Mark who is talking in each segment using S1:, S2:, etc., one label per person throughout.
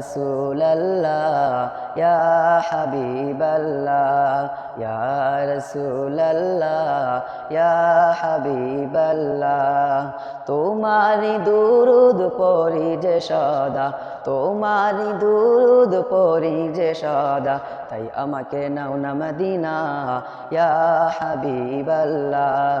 S1: রসুল্লাহ ইয়া হাবিবাল্লাহ, ইয়া রসুল্লাহ ইয়া হাবিবাল্লাহ। তোমারি দুরুদ পরি যে সদা তোমারি দুরুদ পরি যে সদা, তাই আমাকে নাও না মদিনা, ইয়া হাবিবাল্লাহ।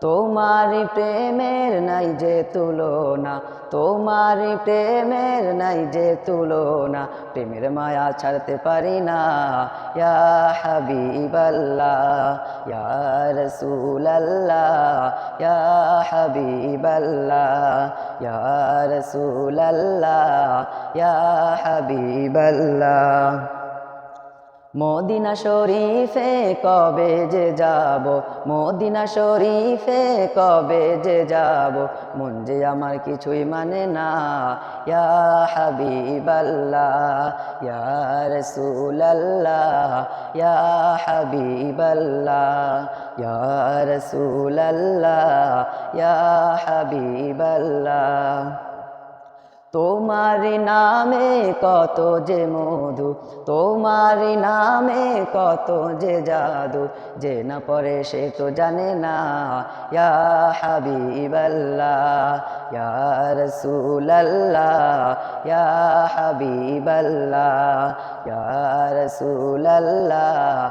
S1: তোমার প্রেমের নাই যে তুলনা, তোমার প্রেমের নাই যে তুলনা, প্রেমের মায়া ছাড়তে পারি না। ইয়া হাবিবাল্লাহ, ইয়া রসুলাল্লাহ, ইয়া হাবিবাল্লাহ, ইয়া রসুলাল্লাহ, ইয়া হাবিবাল্লাহ। মদিনা শরীফে কবে যে যাব, মদিনা শরীফে কবে যে যাব, মন যে আমার কিছুই মানে না। ইয়া হাবিবাল্লাহ, ইয়া রসুলাল্লাহ, ইয়া হাবিবাল্লাহ, ইয়া রসুলাল্লাহ, ইয়া হাবিবাল্লাহ। তোমার নামে কত যে মধু, তোমার নামে কত যে জাদু, যে না পরে সে তো জানে না। ইয়া হাবিবাল্লাহ, ইয়া রসুলাল্লাহ, ইয়া হাবিবাল্লাহ, ইয়া রসুলাল্লাহ